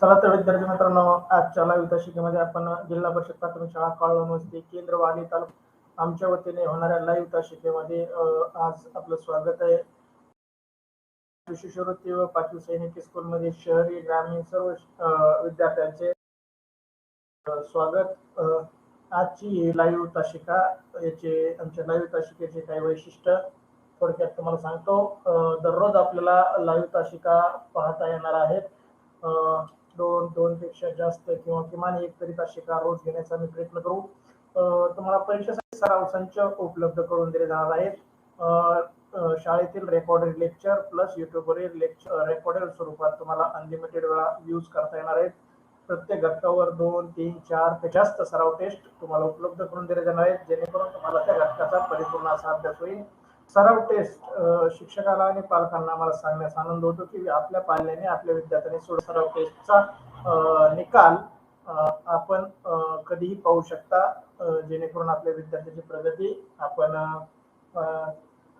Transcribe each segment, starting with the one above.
चला तर विद्यार्थी मित्रांनो आजच्या लाईव्ह तासिकेमध्ये आपण जिल्हा परिषद प्राथमिक शाळा कळवण वस्ती केंद्र वाली तालुका आमच्या वतीने होणाऱ्या लाईव्ह तासिकेमध्ये आज आपलं स्वागत आहे. शिष्यवृत्ती व पाचवी सैनिकी स्कूलमध्ये शहरी ग्रामीण सर्व विद्यार्थ्यांचे स्वागत. आजची लाईव्ह ताशिका याचे आमच्या लाईव्ह ताशिकेचे काही वैशिष्ट्य थोडक्यात तुम्हाला सांगतो. दररोज आपल्याला लाईव्ह ताशिका पाहता येणार आहेत. अं, दोन दोन पेक्षा जास्त किंवा किमान एक तरी तासिका रोज घेण्याचा मी प्रयत्न करू. तुम्हाला परीक्षेसाठी सराव संच उपलब्ध करून दिले जाणार आहेत. शाळेतील रेकॉर्डेड लेक्चर प्लस युट्यूबवरील लेक्चर रेकॉर्डेड स्वरूपात तुम्हाला अनलिमिटेड वेळा यूज करता येणार आहेत. प्रत्येक घटकावर दोन तीन चार ते जास्त सराव टेस्ट तुम्हाला उपलब्ध करून दिले जाणार आहेत. जेणेकरून तुम्हाला त्या घटकाचा परिपूर्ण असा अभ्यास होईल. सराव टेस्ट शिक्षकाला आणि पालकांना मला सांगण्यास आनंद होतो की आपल्या पाल्याने आपल्या विद्यार्थ्यांनी सोड सराव टेस्टचा निकाल आपण कधीही पाहू शकता. जेणेकरून आपल्या विद्यार्थ्याची प्रगती आपण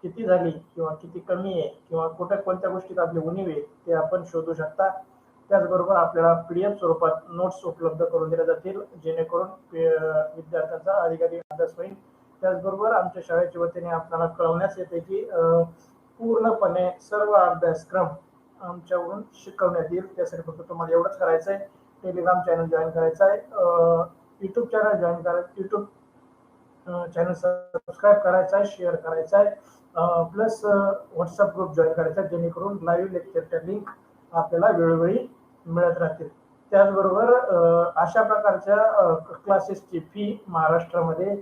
किती झाली किंवा किती कमी आहे किंवा कुठे कोणत्या गोष्टीत आपली उणीव आहे ते आपण शोधू शकता. त्याचबरोबर आपल्याला पीडीएफ स्वरूपात नोट्स उपलब्ध करून दिल्या जातील जेणेकरून विद्यार्थ्यांचा अधिकाधिक अभ्यास होईल. त्याचबरोबर आमच्या शाळेच्या वतीने आपल्याला कळवण्यास येते की पूर्णपणे सर्व अभ्यासक्रम आमच्याकडून शिकवण्यात येईल. त्यासाठी फक्त तुम्हाला एवढंच करायचं आहे टेलिग्राम चॅनल जॉईन करायचं आहे युट्यूब चॅनल जॉईन करायचं युट्यूब चॅनल सबस्क्राईब करायचा आहे शेअर करायचा आहे प्लस व्हॉट्सअप ग्रुप जॉईन करायचा आहे जेणेकरून लाईव्ह लेक्चरच्या लिंक आपल्याला वेळोवेळी मिळत राहतील. त्याचबरोबर अशा प्रकारच्या क्लासेसची फी महाराष्ट्रामध्ये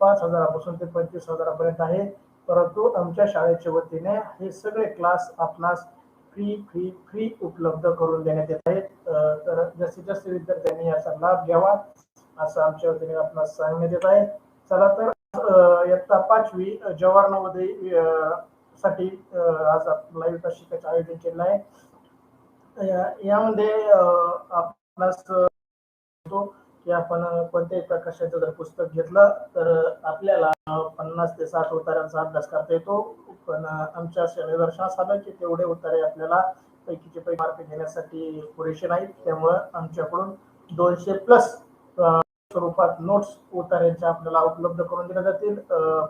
पाच हजारापासून ते पंचवीस हजारापर्यंत आहे. परंतु आमच्या शाळेच्या वतीने हे सगळे क्लास आपणास फ्री फ्री फ्री उपलब्ध करून देण्यात येत आहेत. तर जास्तीत जास्त विद्यार्थ्यांनी याचा लाभ घ्यावा असं आमच्या वतीने आपणास सांगण्यात येत आहे. चला तर इयत्ता पाचवी जवाहर नवोदयसाठी आज लाईव्ह शिकायचं आयोजन केलं आहे. यामध्ये आपणास की आपण कोणत्याही प्रकाशाचं जर पुस्तक घेतलं तर आपल्याला पन्नास ते साठ उतार्यांचा अभ्यास करता येतो. पण आमच्या निदर्शनास आलं की तेवढे उतारे आपल्याला पैकीचे पैकी मार्क घेण्यासाठी पुरेसे नाहीत. त्यामुळं आमच्याकडून दोनशे प्लस स्वरूपात नोट्स उतार्यांच्या आपल्याला उपलब्ध करून दिल्या जातील.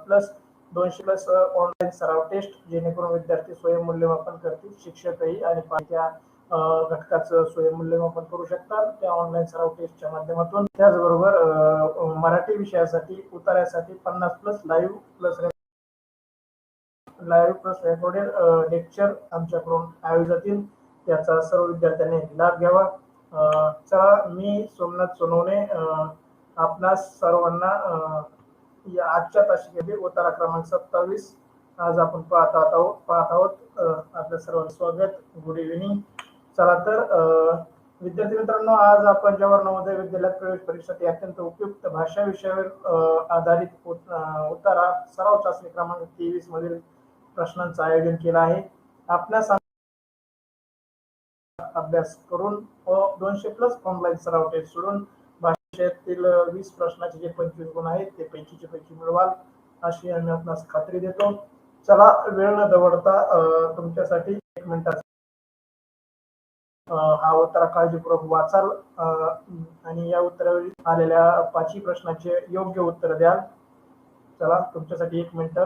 प्लस दोनशे प्लस ऑनलाईन सराव टेस्ट जेणेकरून विद्यार्थी स्वयं मूल्यमापन करतील शिक्षकही आणि पाहिजे घटकाचं स्वयंमूल्यमापन करू शकतात. त्या ऑनलाईन सराव टेस्टच्या माध्यमातून. त्याचबरोबर मराठी विषयासाठी उतार्यासाठी पन्नास plus live plus live plus recorded lecture आमच्याकडून आयोजित जातील त्याचा सर्व विद्यार्थ्यांनी लाभ घ्यावा. चला मी सोमनाथ सोनवणे आपणास सर्वांना या आजच्या तासिकेमध्ये उतारा क्रमांक सत्तावीस. आज आपण पाहत आहोत पाहत आहोत अ, आपल्या सर्वांचं स्वागत. गुड इव्हिनिंग चला तर विद्यार्थी मित्रांनो आज आपण जवाहर नवोदय विद्यालयात प्रवेश परीक्षेसाठी अत्यंत उपयुक्त भाषा विषयावर आधारित उतारा सराव चाचणी क्रमांक तेवीस मधील प्रश्नांचं आयोजन केलं आहे. आपल्या अभ्यास करून व दोनशे प्लस ऑनलाईन सराव टेस्ट सोडून भाषेतील वीस प्रश्नाचे जे पंचवीस गुण आहेत ते पैकीचे पैकी मिळवाल अशी आम्ही आपणास खात्री देतो. चला वेळ न दवडता तुमच्यासाठी एक मिनिटाचा हा उत्तरा काळजीपूर्वक वाचाल. आणि या उत्तरावर आलेल्या पाचही प्रश्नाचे योग्य उत्तर द्याल. चला तुमच्यासाठी एक मिनिट.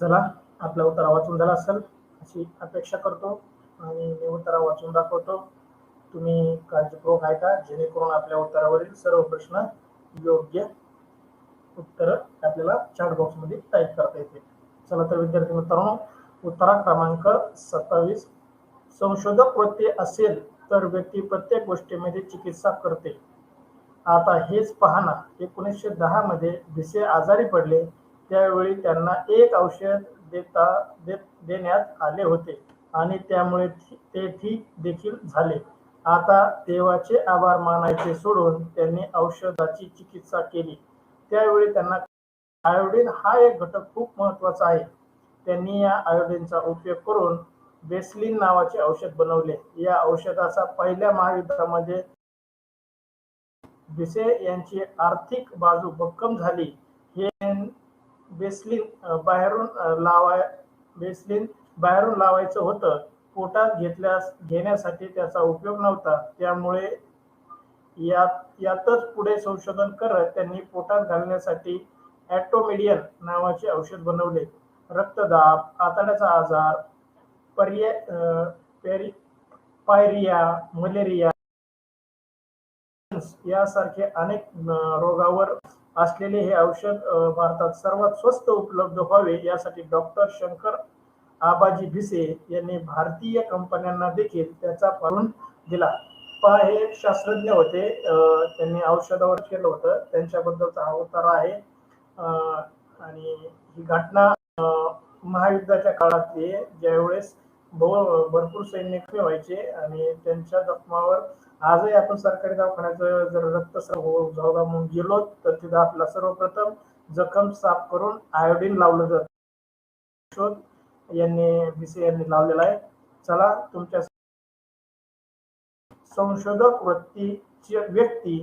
चला आपला उतारा वाचून झाला असेल अशी अपेक्षा करतो आणि मी उतारा वाचून दाखवतो. तुम्ही काळजीपूर्वक ऐका जेणेकरून आपल्या उत्तरावरील सर्व प्रश्न योग्य उत्तर आपल्याला चॅट बॉक्समध्ये टाईप करता येते चला तर विद्यार्थी मित्रांनो उत्तरा क्रमांक सत्तावीस. संशोधक वृत्ती असेल तर व्यक्ती प्रत्येक गोष्टीमध्ये चिकित्सा करते. आता हेच पाहना एकोणीसशे दहा मध्ये भिसे आजारी पडले त्यावेळी त्यांना एक औषध देता दे देण्यात आले होते. आणि त्यामुळे ते ठीक देखील झाले. आता देवाचे आभार मानायचे सोडून त्यांनी औषधाची चिकित्सा केली. त्यावेळी त्यांना आयोडीन हा एक घटक खूप महत्त्वाचा आहे. त्यांनी या आयोडीनचा उपयोग करून बेसलिन नावाचे औषध बनवले. या औषधाचा पहिल्या महायुद्धामध्ये भिसे यांची आर्थिक बाजू भक्कम झाली. हे बेसलिन बाहेरून लावाय बेसलिन बाहेरून लावायचं होतं. पोटात घेतल्यास घेण्यासाठी त्याचा उपयोग नव्हता. त्यामुळे यात यातच पुढे संशोधन करत त्यांनी पोटात घालण्यासाठी ॲटोमेडियन नावाचे औषध बनवले. रक्तदाब आतड्याचा आजार पर्याय अं, पेरी पायरिया मलेरिया यासारखे अनेक रोगावर असलेले हे औषध भारतात सर्वात स्वस्त उपलब्ध व्हावे यासाठी डॉक्टर शंकर आबाजी भिसे यांनी भारतीय कंपन्यांना देखील त्याचा पारून दिला. पहा हे शास्त्रज्ञ होते. अं, त्यांनी औषधावर केलं होतं. त्यांच्याबद्दलचा हा उतारा आहे. अं, आणि ही घटना अं, महायुद्धाच्या काळातली आहे, ज्यावेळेस भरपूर सैन्य व्हायचे आणि त्यांच्या जखमावर आजही आपण सरकारी दवाखान्याचं जर रक्तस्राव झाला म्हणून गेलो तर तिथं आपला सर्वप्रथम जखम साफ करून आयोडीन लावलं जात. शोध यांनी भिसे यांनी लावलेला आहे. चला तुमच्या संशोधक वृत्तीची व्यक्ती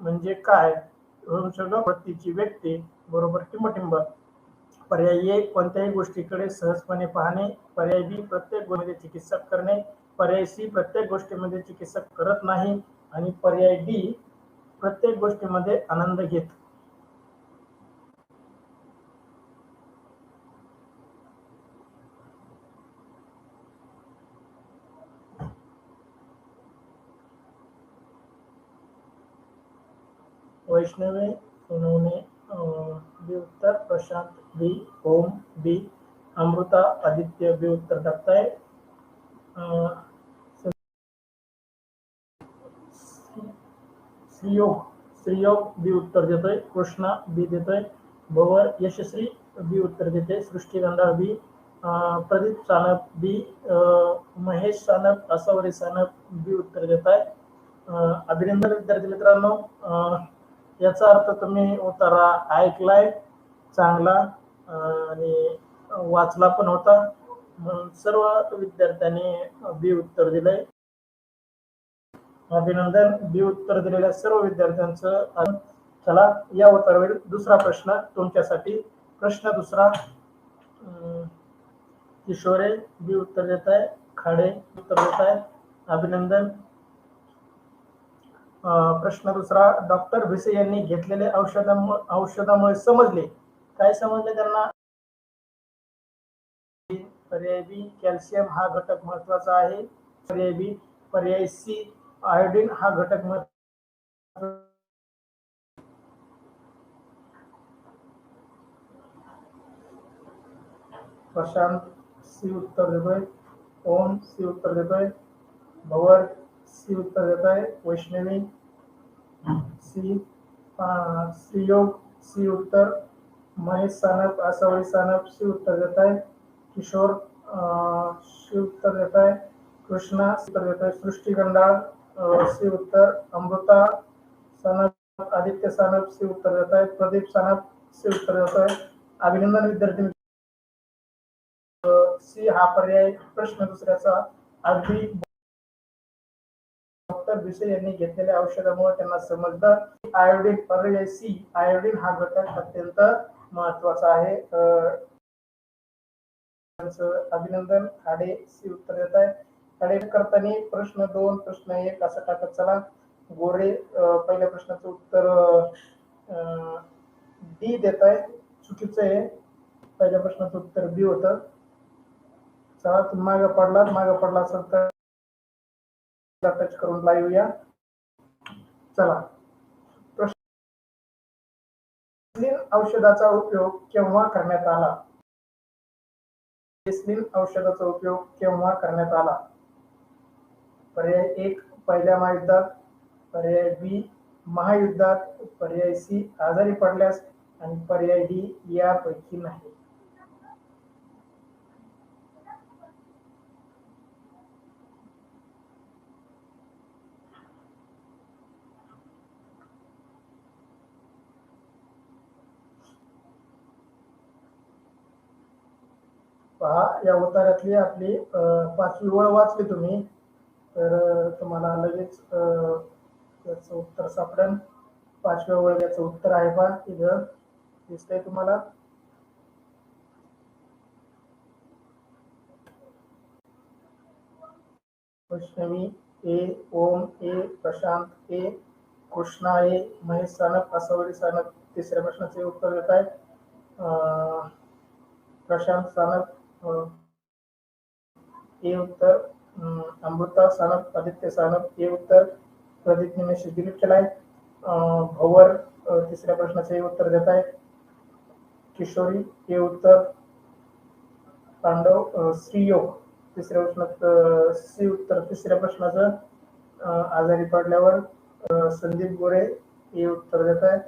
म्हणजे काय? संशोधक वृत्तीची व्यक्ती बरोबर टिंबटिंब. पर्याय एक कोणत्याही गोष्टीकडे सहजपणे पाहणे पर्याय बी प्रत्येक गोष्टीमध्ये चिकित्सा करणे पर्याय सी प्रत्येक गोष्टीमध्ये चिकित्सक करत नाही आणि पर्याय डी प्रत्येक गोष्टीमध्ये आनंद घेत. वैष्णवी उन्होंने अं, उत्तर प्रशांत बी ओम बी अमृता आदित्य भी उत्तर टाकताय. अं, श्रीयोग श्रीयोग बी उत्तर देतोय कृष्णा बी देतोय भवर यशस्वी बी उत्तर देते सृष्टी गंधाळ बी प्रदीप सानप बी महेश सानप आसावरी सानप बी उत्तर देत आहे अभिनंदन विद्यार्थी मित्रांनो याचा अर्थ तुम्ही उतारा ऐकलाय चांगला आणि वाचला पण होता. म्हणून सर्व विद्यार्थ्यांनी बी उत्तर दिलंय. अभिनंदन. बी उत्तर दिलेल्या सर्व विद्यार्थ्यांचं चला या उत्तरावरील दुसरा प्रश्न तुमच्यासाठी. प्रश्न दुसरा किशोरे बी उत्तर देत आहे. खाडे उत्तर देत आहे. अभिनंदन. अं, प्रश्न दुसरा डॉक्टर भिसे यांनी घेतलेले औषधामुळे औषधामुळे समजले. काय समजले त्यांना? पर्याय बी कॅल्शियम हा घटक महत्त्वाचा आहे. पर्याय बी पर्याय सी आयोडीन हा घटक प्रशांत सी उत्तर देतोय. ओम सी उत्तर देतोय. भवर सी उत्तर देता है वैष्णवी सी श्रीयोग सी उत्तर. महेश सानप आसावरी सानप सी उत्तर देता है किशोर सी उत्तर देता है कृष्णा सी उत्तर देता है सृष्टि गंडाळ अं, सी उत्तर अमृता सानप आदित्य सानप सी उत्तर देत आहे प्रदीप सानप सी उत्तर देत आहे अभिनंदन विद्यार्थी सी हा पर्याय प्रश्न दुसऱ्याचा. अगदी डॉक्टर भिसे यांनी घेतलेल्या औषधामुळे त्यांना समजलं आयोडीन पर्याय सी आयोडीन हा घटक अत्यंत महत्त्वाचा आहे. अभिनंदन. खाडे सी उत्तर देत आहे खाडे करताना प्रश्न दोन प्रश्न एक असं टाकत चला. गोरे पहिल्या प्रश्नाचं उत्तर डी देत आहे चुकीचं आहे. पहिल्या प्रश्नाचं उत्तर बी होतं. चला तुम्ही मागे पडला मागे पडला असेल तर टच करून लाईव्ह या. चला. औषधाचा उपयोग केव्हा करण्यात आला? औषधाचा उपयोग केव्हा करण्यात आला? पर्याय एक पहिल्या महायुद्धात पर्याय बी महायुद्धात पर्याय सी आजारी पडल्यास आणि पर्याय डी यापैकी नाही. पहा या उतारातली आपली अं, पाचवी ओळ वाचली तुम्ही. तर तुम्हाला लगेच अं, उत्तर सापडेल. पाचव्या वर्गाच उत्तर आहे बा इथं. दिसतंय तुम्हाला? वैष्णवी ए ओम ए प्रशांत ए कृष्णा ए महेश सानप असवरी सानप तिसऱ्या प्रश्नाचे उत्तर देत आहे अं, प्रशांत सानप ए उत्तर अमृता सानप आदित्य सानप ए उत्तर प्रदीपने दिलीप केलाय. भवर अं, तिसऱ्या प्रश्नाचे उत्तर देत आहे. किशोरी हे उत्तर पांडव श्रीयोग तिसऱ्या प्रश्नात सी उत्तर तिसऱ्या प्रश्नाचं आजारी पडल्यावर संदीप गोरे हे उत्तर देत आहे.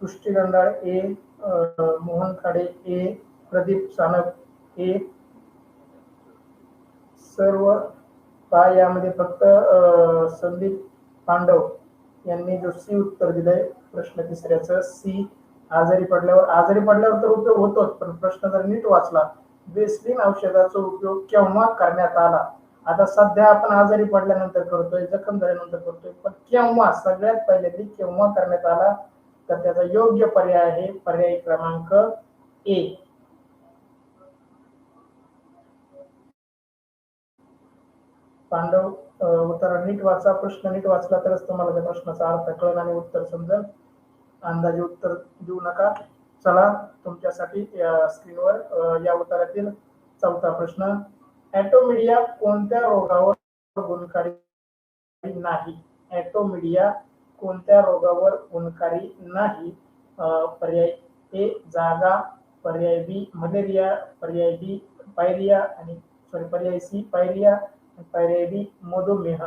तुष्टी गंडाळ ए मोहन खाडे ए प्रदीप सानप ए सर्व पहा यामध्ये फक्त अं, संदीप पांडव यांनी जो सी उत्तर दिलंय प्रश्न तिसऱ्याचं सी आजारी पडल्यावर आजारी पडल्यावर तर उपयोग होतोच पण प्रश्न जर नीट वाचला बेस्लिन औषधाचा उपयोग केव्हा करण्यात आला? आता सध्या आपण आजारी पडल्यानंतर करतोय जखम झाल्यानंतर करतोय पण केव्हा सगळ्यात पहिल्यांदा केव्हा करण्यात आला? तर त्याचा योग्य पर्याय आहे पर्याय क्रमांक ए. पांडव अं, उत्तर नीट वाचा प्रश्न नीट वाचला तरच तुम्हाला त्या प्रश्नाचा अर्थ कळेल आणि उत्तर समजेल. अंदाजे उत्तर देऊ नका. चला तुमच्यासाठी या स्क्रीनवर या उत्तरातील चौथा प्रश्न. ॲटोमिडिया कोणत्या रोगावर गुणकारी नाही? ॲटोमिडिया कोणत्या रोगावर गुणकारी नाही? पर्याय ए जागा पर्याय बी मलेरिया पर्याय बी पायरिया आणि सॉरी पर्याय सी पायरिया. पर्याय मधुमेह।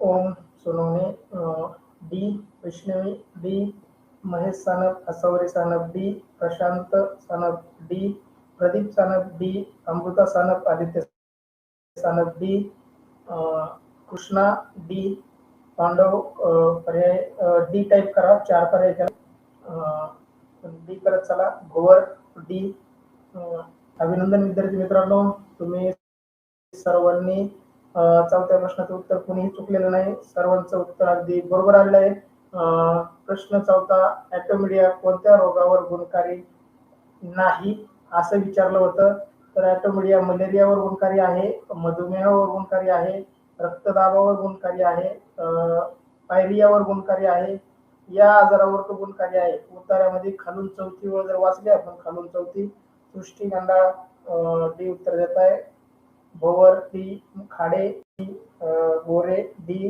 ओम अं, D Vaishnavi D Mahesh Sanap Asawari Sanap D Prashant Sanap D Pradeep Sanap D Amruta Sanap Aditya Sanap D Krishna D Pandav पर्याय डी टाईप करा चार पर्याय करा. डी करत चला. भोवर डी अभिनंदन विद्यार्थी मित्रांनो तुम्ही सर्वांनी चौथ्या प्रश्नाचं उत्तर कुणीही चुकलेलं नाही. सर्वांचं उत्तर अगदी बरोबर आलेलं आहे. प्रश्न चौथा ॲटोमिडिया कोणत्या रोगावर गुणकारी नाही? असं विचारलं होतं. तर ॲटोमिडिया मलेरियावर गुणकारी आहे मधुमेहावर गुणकारी आहे रक्तदाबावर गुणकारी आहे पायरियावर गुणकारी आहे या आजारावर तो गुणकारी आहे. उतारामध्ये खालून चौथी वर जर वाचली आपण खालून चौथी सृष्टी गंडाळ डी उत्तर देत आहे. Bhovar D Khade D Gore D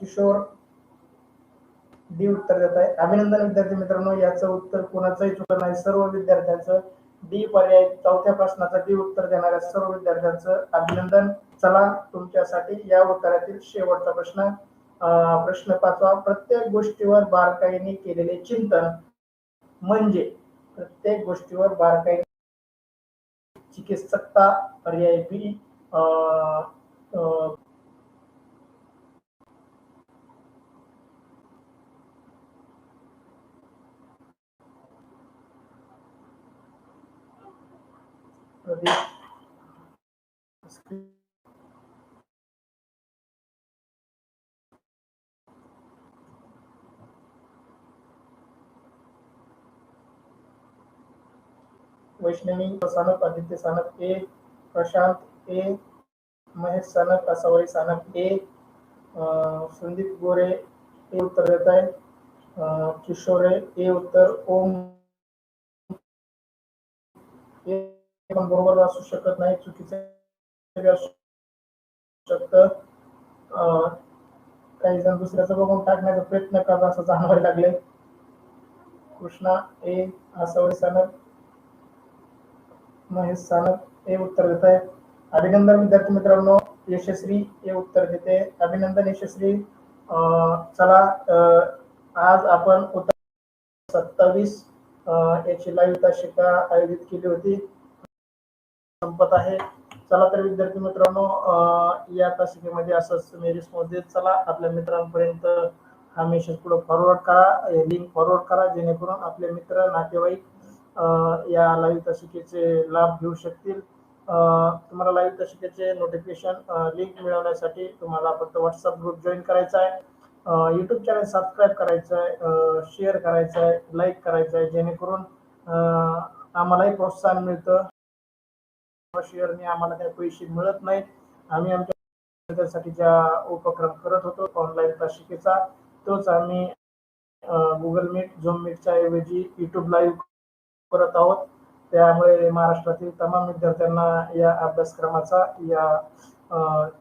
Kishor D उत्तर देत आहे. अभिनंदन विद्यार्थी मित्रांनो याचं उत्तर कोणाचंही चुकलं नाही. सर्व विद्यार्थ्यांचं डी पर्याय चौथ्या प्रश्नाचं डी उत्तर देणाऱ्या सर्व विद्यार्थ्यांचं अभिनंदन. चला तुमच्यासाठी या उत्तरातील शेवटचा प्रश्न प्रश्न पाचवा. प्रत्येक गोष्टीवर बारकाईने केलेले चिंतन म्हणजे प्रत्येक गोष्टीवर बारकाईने चिकित्सकता पर्याय बी अं, अं, प्रदीप वैष्णवी सानप आदित्य सानप ए प्रशांत ए महेश सानप कासावरी सानप ए संदीप गोरे ए उत्तर देत आहे. किशोरे ए उत्तर ओम. हे पण बरोबर असू शकत नाही चुकीचे असू शकतं. काही जण दुसऱ्याचं बघून टाकण्याचा प्रयत्न करत असं जाणवायला लागले कृष्णा ए आसावरी सानप महेश हे उत्तर देत आहे अभिनंदन विद्यार्थी मित्रांनो यशस्वी हे उत्तर देते. अभिनंदन यशस्वी. अं, चला अं, आज आपण उत्तर सत्तावीस याची लाईव्ह शिका आयोजित केली होती. संपत आहे. चला तर विद्यार्थी मित्रांनो या तासिकेमध्ये असंच तुम्ही रिस्पॉन्स देत चला. आपल्या मित्रांपर्यंत हा मेसेज पुढे फॉरवर्ड करा. लिंक फॉरवर्ड करा जेणेकरून आपले मित्र नातेवाईक या लाईव्ह तशिकेचे लाभ घेऊ शकतील. तुम्हाला लाईव्ह तशिकेचे नोटिफिकेशन लिंक मिळवण्यासाठी तुम्हाला फक्त व्हॉट्सअप ग्रुप जॉईन करायचा आहे. यूट्यूब चॅनल सबस्क्राईब करायचं आहे. शेअर करायचं आहे. लाईक करायचं आहे. जेणेकरून आम्हालाही प्रोत्साहन मिळतं. शेअरने आम्हाला काही पैसे मिळत नाहीत. आम्ही आमच्या त्यासाठी ज्या उपक्रम करत होतो ऑनलाईन तशिकेचा तोच आम्ही गुगल मीट झूम मीटच्या ऐवजी यूट्यूब लाईव्ह करत आहोत. त्यामुळे महाराष्ट्रातील तमाम विद्यार्थ्यांना या अभ्यासक्रमाचा या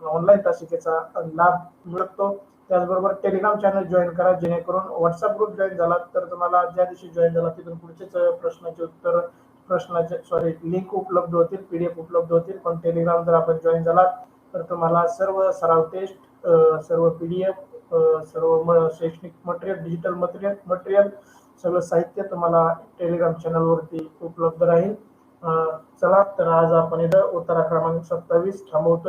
ऑनलाईन तासिकेचा लाभ मिळतो. त्याचबरोबर टेलिग्राम चॅनल जॉईन करा जेणेकरून व्हॉट्सअप ग्रुप जॉईन झाला तर तुम्हाला ज्या दिवशी जॉईन झाला तिथून पुढचेच प्रश्नाचे उत्तर प्रश्नाचे सॉरी लिंक उपलब्ध होतील पीडीएफ उपलब्ध होतील. पण टेलिग्राम जर आपण जॉईन झालात तर तुम्हाला सर्व सराव टेस्ट सर्व पीडीएफ सर्व म- शैक्षणिक मटेरियल डिजिटल मटेरियल मटेरियल सगळं साहित्य तुम्हाला टेलिग्राम चॅनलवरती उपलब्ध राहील. चला तर आज आपण इथं उत्तरा क्रमांक सत्तावीस थांबवतो